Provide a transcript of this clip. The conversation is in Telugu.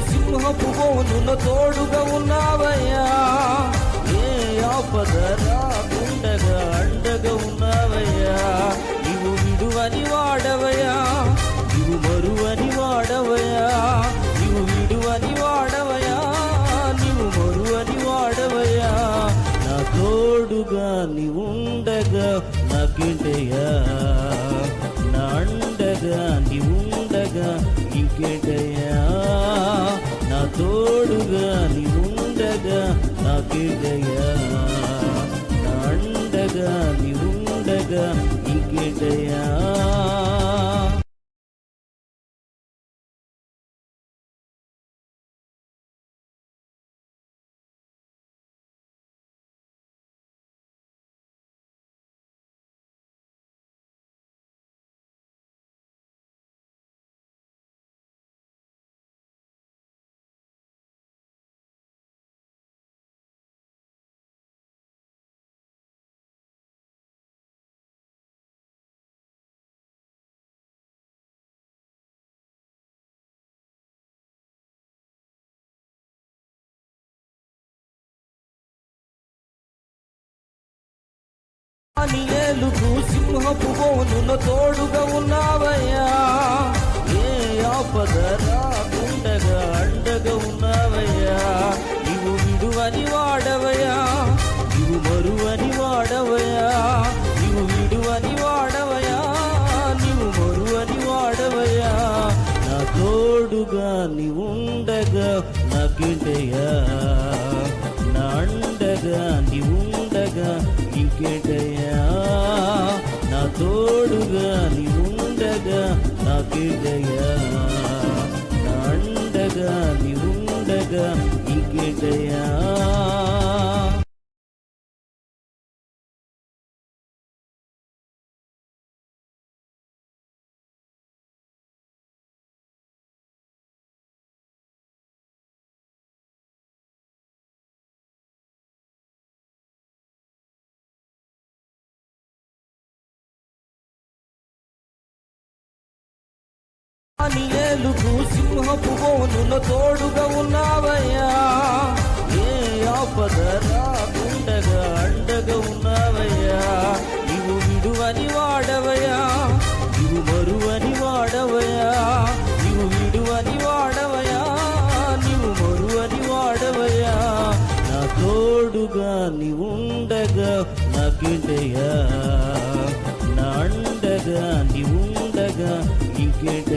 సింహపు బోనుల తోడుగా ఉన్నావయ్యా. ఏ ఆపద రాకుండగా అండగా ఉన్నావయ్యా. నీవు విడువని వాడవయ్యా. నీవు మరువని వాడవయ్యా. నీవు విడువని వాడవయ్యా. నీవు మరువని వాడవయ్యా. నా తోడుగా నీ ఉండగా నాకేంటయ్యా నా అండగా నీవు ఉండగా నాకేంటయ్యా నా అండగా నీ ఉండగా ఇంకేంటయ్యా దానియేలుకు సింహపు బోనుల తోడుగా ఉన్నావయ్యా. ఏ ఆపద రాకుండగా అండగా ఉన్నావయ్యా. నీవు విడువని వాడవయ్యా. నీవు మరువని వాడవయ్యా. నీవు విడువని వాడవయ్యా. నీవు మరువని వాడవయ్యా. నా తోడుగా నీ ఉండగా నాకేంటయ్యా నా అండగా నీ ఉండగా ఇంకేటయ్యా తోడుగా ఉండగా నాకేటయ్యా నా అండగా ఉండగా ఇంకేటయ్యా ఏలుకు సింహపు బోనులో తోడుగా ఉన్నావయ్యా. ఏ ఆపద రాకుండగా అండగా ఉన్నావయ్యా. నీవు విడువని వాడవయ్యా. నీవు మరువని వాడవయ్యా. నీవు విడువని వాడవయా నీవు మరువని వాడవయా నా తోడుగా నీవుండగా నాకేంటయ్యా నా అండగా నీవుండగా ఇంకేంట